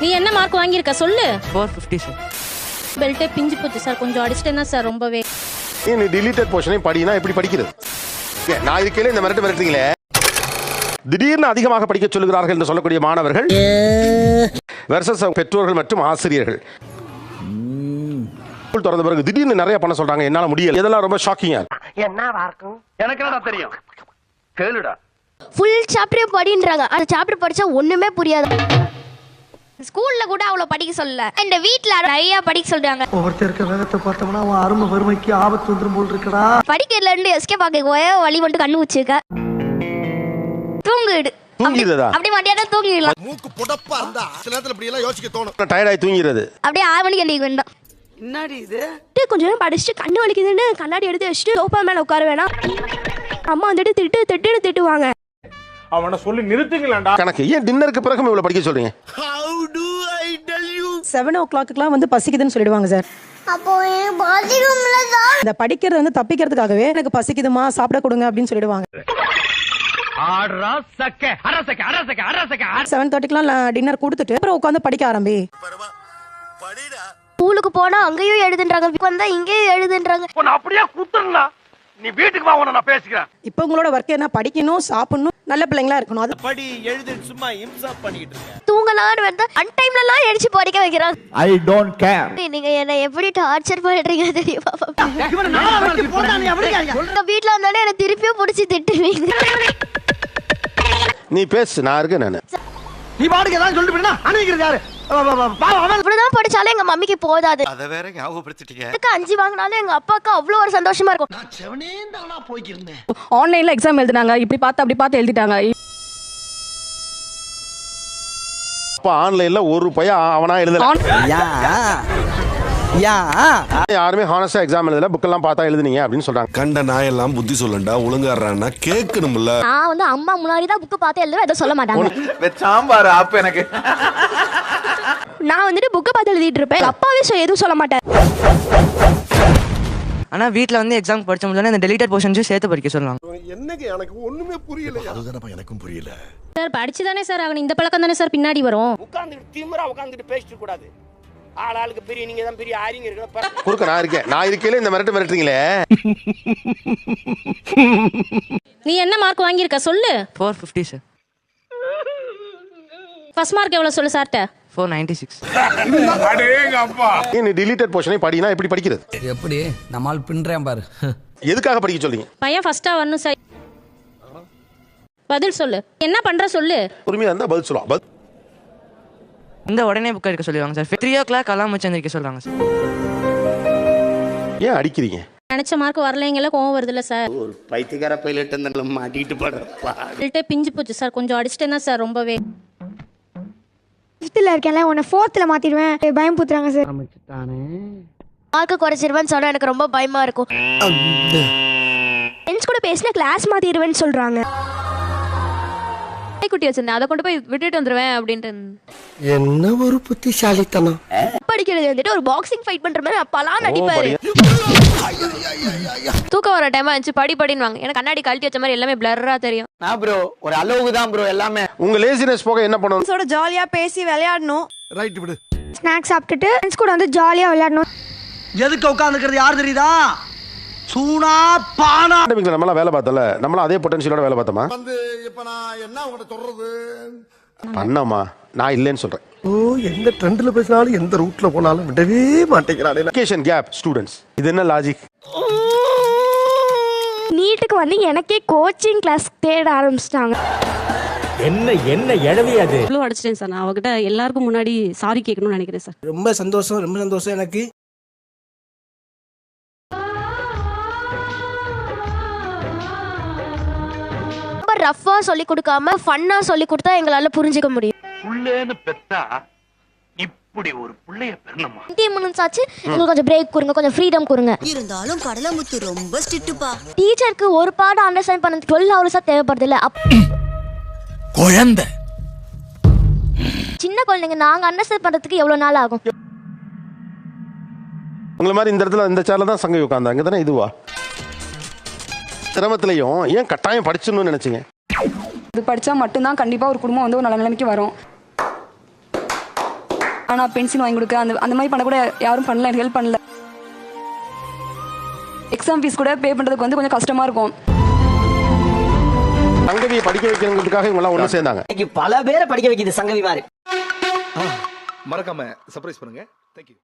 நீ என்ன மார்க் வாங்கியிருக்க? சொல்லு. ஃபோர் ஃபிஃப்டி சார் பெல்ட்டே பிஞ்சு போச்சு சார் கொஞ்சம் அடிச்சிட்டேன் தான் சார் ரொம்பவே. நீ டிலீட்டட் போர்ஷனை படினா எப்படி படிக்கிறது? நான் இருக்கையில இந்த மிரட்டு மிரட்டுறீங்களே? திடீர்னு அதிகமாக படிக்க சொல்லுகிறார்கள் என்று சொல்லக்கூடிய மாணவர்கள் வெர்சஸ் பெற்றோர்கள் மற்றும் ஆசிரியர்கள். ஸ்கூல் திறந்த பிறகு திடீர்னு நிறைய பண்ண சொல்றாங்க என்னால முடியல. இதெல்லாம் ரொம்ப ஷாக்கிங்கா எனக்கு என்னடா தெரியும்? கேளுடா. ஃபுல் சாப்டர் படின்றாங்க. அந்த சாப்டர் படிச்சா ஒண்ணுமே புரியாது. ஸ்கூல்ல கூட அவ்வளவு படிக்க சொல்லல. இந்த வீட்ல நிறைய படிக்க சொல்றாங்க. ஒவ்வொருத்தர் இருக்க வேகத்தை பார்த்தோம்னா அவன் அருமை வறுமைக்கு ஆபத்து வந்துரும் போல் இருக்கடா. படிக்கிறதுல இருந்து எஸ்கே பாக்க ஒரே வழி மட்டும் கண்ணு வச்சிருக்க. தூங்கிடு. தூங்கிடுதா? அப்படி மத்தியானம் தூங்கிடலாம். மூக்கு புடப்பா இருந்தா சில நேரத்துல இப்படி எல்லாம் யோசிக்க தோணும். டயர்டாகி தூங்கிறது அப்படியே ஆறு மணிக்கு எழுதி வேண்டாம். என்னடி இது? கொஞ்ச நேரம் படிச்சுட்டு கண்ணு வலிக்குதுன்னு கண்ணாடி எடுத்து வச்சுட்டு சோஃபா மேல உட்கார வேணாம். அம்மா வந்துட்டு திட்டு திட்டுன்னு திட்டுவாங்க. அவனை சொல்லி நிறுத்துங்களேன்டா. கணக்கு ஏன் டின்னருக்கு பிறகு இவ்வளவு படிக்க சொல்றீங்க? How do I tell you seven ஓ கிளாக்குலாம் வந்து பசிக்குதுன்னு சொல்லிடுவாங்க சார். அப்போ பாத்ரூம்ல தான் இந்த படிக்கிறது வந்து தப்பிக்கிறதுக்காகவே எனக்கு பசிக்குதுமா சாப்பிட கொடுங்க அப்படின்னு சொல்லிடுவாங்க. ஆடுறா சக்க அரசக்க அரசக்க அரசக்க செவன் தேர்ட்டிக்கெலாம் டின்னர் கொடுத்துட்டு அப்புறம் உட்காந்து படிக்க ஆரம்பி. படிடா. ஸ்கூலுக்கு போனா அங்கேயும் எழுதுன்றாங்க வந்தா இங்கேயும் எழுதுன்றாங்க. உன்னை அப்படியே குத்துறா நீ வீட்டுக்கு வா உன்னை நான் பேசிக்கிறேன். இப்போ உங்களோட ஒர்க் என்ன? படிக்கணும் சாப்பிடணும் நல்ல பிள்ளைங்களா இருக்கணும். அது படி எழுது சும்மா இம்சா பண்ணிக்கிட்டு இருக்க தூங்கலாம்னு வந்தா அன் டைம்ல எல்லாம் எழுச்சி படிக்க வைக்கிறாங்க ஐ டோன்ட் கேர் நீங்க என்ன எப்படி டார்ச்சர் பண்றீங்க தெரியுமா உங்க வீட்ல வந்தாலே என்ன திருப்பியும் புடிச்சு திட்டுவீங்க. நீ பேசு நான் இருக்கேன் நான். நீ பாட்டுக்கு ஏதாவது சொல்லிட்டு யாரு? இவ்வளவுதான் படிச்சாலும் எங்க மம்மிக்கு போதாது. அத வேற ஞாபகப்படுத்திட்டீங்க. அஞ்சு வாங்கினாலும் எங்க அவ்வளவு ஒரு சந்தோஷமா இருக்கும். நான் செவனே தானா போய்க்கிருந்தேன். ஆன்லைன்ல எக்ஸாம் எழுதினாங்க. இப்படி பார்த்து அப்படி பார்த்து எழுதிட்டாங்க. அப்ப ஆன்லைன்ல ஒரு பையன் அவனா எழுதல. யா யா யாருமே ஹானஸ்டா எக்ஸாம் எழுதல புக்கெல்லாம் பார்த்தா எழுதுனீங்க அப்படின்னு சொல்றாங்க. கண்ட நாயெல்லாம் புத்தி சொல்லண்டா ஒழுங்காடுறான்னா கேட்கணும்ல. நான் வந்து அம்மா முன்னாடி தான் புக்கு பார்த்து எழுதுவேன் எதுவும் சொல்ல மாட்டாங்க. சாம்பார் அப்ப எனக்கு. நான் வந்துட்டு புக்கை பார்த்து எழுதிட்டு இருப்பேன். அப்பாவே எதுவும் சொல்ல மாட்டேன் ஆனால் வீட்டில் வந்து எக்ஸாம் படிச்ச முடியல இந்த டெலிட்டட் போர்ஷன்ஸும் சேர்த்து படிக்க சொல்லுவாங்க. என்னங்க எனக்கு ஒண்ணுமே புரியல அதுதானப்பா எனக்கும் புரியல. சார் படிச்சு தானே சார் ஆகணும். இந்த பழக்கம் தானே சார் பின்னாடி வரும். உட்காந்துட்டு திமிரா உட்காந்துட்டு பேசிட்டு கூடாது. ஆள் ஆளுக்கு பெரிய நீங்க தான் பெரிய ஆரிங்க இருக்கிற குறுக்க நான் இருக்கேன். நான் இருக்கையில இந்த மிரட்டு மிரட்டுறீங்களே? நீ என்ன மார்க் வாங்கியிருக்க? சொல்லு. Four fifty sir first mark எவ்வளவு சொல்லு சார்ட்ட ஃபோர் நைன்டி சிக்ஸ் நீ டிலீட்டட் போர்ஷனை படினா எப்படி படிக்கிறது? எப்படி? நம்மால் பின்றேன் பாரு. எதுக்காக படிக்க சொல்றீங்க? பையன் ஃபர்ஸ்டா வரணும் சார் பதில் சொல்லு. என்ன பண்ற சொல்லு. பொறுமையா இருந்தா பதில் சொல்லுவா. இந்த உடனே புக் எடுக்க சொல்லிடுவாங்க sir. Three o'clock alarm வச்சு எந்திரிக்க சொல்கிறாங்க சார். ஏன் அடிக்கிறீங்க? நினைச்ச மார்க் வரலைங்கள கோவம் வருதுல்ல சார். ஒரு பைத்தியக்கார பைலட் அந்த மாட்டிக்கிட்டு படுறப்பா பெல்ட்டே பிஞ்சு போச்சு சார். கொஞ்சம் அடிச்சிட்டேன் தான் சார் ரொம்பவே. ஃபிஃப்த்தில் இருக்கேன்ல உன்னை ஃபோர்த்தில் மாற்றிடுவேன் பயம் புத்துறாங்க சார். மார்க்கு குறைச்சிருவேன்னு சொன்னா எனக்கு ரொம்ப பயமா இருக்கும். ஃப்ரெண்ட்ஸ் கூட பேசினா கிளாஸ் மாற்றிடுவேன்னு சொல்கிறாங்க குட்டி வச்சிருந்தேன். அதை கொண்டு போய் விட்டுட்டு வந்துருவேன் அப்படின்ட்டு என்ன ஒரு புத்திசாலித்தனம். படிக்கிறது வந்துட்டு ஒரு பாக்ஸிங் ஃபைட் பண்ற மாதிரி அப்பலாம் நடிப்பாரு. தூக்கம் வர டைம் ஆச்சு படி படின்வாங்க எனக்கு கண்ணாடி கழட்டி வச்ச மாதிரி எல்லாமே பிளர்ரா தெரியும். நான் ப்ரோ ஒரு அளவுக்கு தான் ப்ரோ எல்லாமே. உங்க லேசினஸ் போக என்ன பண்ணணும்? ஃப்ரெண்ட்ஸோட ஜாலியா பேசி விளையாடணும். ரைட் விடு. ஸ்நாக்ஸ் சாப்பிட்டுட்டு ஃப்ரெண்ட்ஸ் கூட வந்து ஜாலியாக விளையாடணும். எதுக்கு உட்காந்துக்கிறது யார் தெரியுதா? சூனா பானா. நம்மளாம் வேலை பார்த்தல. நம்மளாம் அதே பொட்டன்ஷியலோட வேலை பார்த்தோமா? வந்து இப்ப நான் என்ன உங்கள்கிட்ட சொல்றது? பண்ணோமா? நான் இல்லைன்னு சொல்றேன். ஓ எந்த ட்ரெண்ட்ல பேசினாலும் எந்த ரூட்ல போனாலும் விடவே மாட்டேங்கிறானே. எஜுகேஷன் கேப் ஸ்டூடெண்ட்ஸ் இது என்ன லாஜிக் நீட்டுக்கு வந்து எனக்கே கோச்சிங் கிளாஸ் தேட ஆரம்பிச்சிட்டாங்க. என்ன என்ன எழவி அது? இவ்வளோ அடிச்சிட்டேன் சார். நான் அவகிட்ட எல்லாருக்கும் முன்னாடி சாரி கேட்கணும்னு நினைக்கிறேன் சார். ரொம்ப சந்தோஷம் ரொம்ப சந்தோஷம் எனக்கு. ரஃப்பாக சொல்லி கொடுக்காம ஃபன்னாக சொல்லி கொடுத்தா எங்களால் புரிஞ்சுக்க முடியும். புள்ளேன்னு பெத்தா இப்படி ஒரு புள்ளைய பெறணுமா? மினிட்ஸ் ஆச்சு. எங்களுக்கு கொஞ்சம் பிரேக் கொடுங்க. கொஞ்சம் ஃப்ரீடம் கொடுங்க. இருந்தாலும் கடலமுத்து ரொம்ப ஸ்ட்ரிக்ட்டுப்பா. டீச்சருக்கு ஒரு பாடம் அண்டர்ஸ்டாண்ட் பண்ண டுவெல் ஹவர்ஸாக தேவைப்படுது இல்லை அப் குழந்தை. சின்ன குழந்தைங்க நாங்கள் அண்டர்ஸ்டாண்ட் பண்ணுறதுக்கு எவ்வளோ நாள் ஆகும்? உங்களை மாதிரி இந்த இடத்துல இந்த சேர்ல தான் சங்கை உட்காந்தாங்க தானே இதுவா? சிரமத்திலையும் ஏன் கட்டாயம் படிச்சிடணும்னு நினைச்சீங்க? இது படிச்சா மட்டும்தான் கண்டிப்பா ஒரு குடும்பம் வந்து ஒரு நல்ல நிலைமைக்கு வரும். ஆனா பென்சில் வாங்கி கொடுக்க அந்த அந்த மாதிரி பண்ண கூட யாரும் பண்ணல ஹெல்ப் பண்ணல. எக்ஸாம் ஃபீஸ் கூட பே பண்றதுக்கு வந்து கொஞ்சம் கஷ்டமா இருக்கும். சங்கவியை படிக்க வைக்கிறதுக்காக இவங்க எல்லாம் ஒண்ணு சேர்ந்தாங்க. பல பேரை படிக்க வைக்குது சங்கவி மாதிரி. மறக்காம சர்ப்ரைஸ் பண்ணுங்க. தேங்க்யூ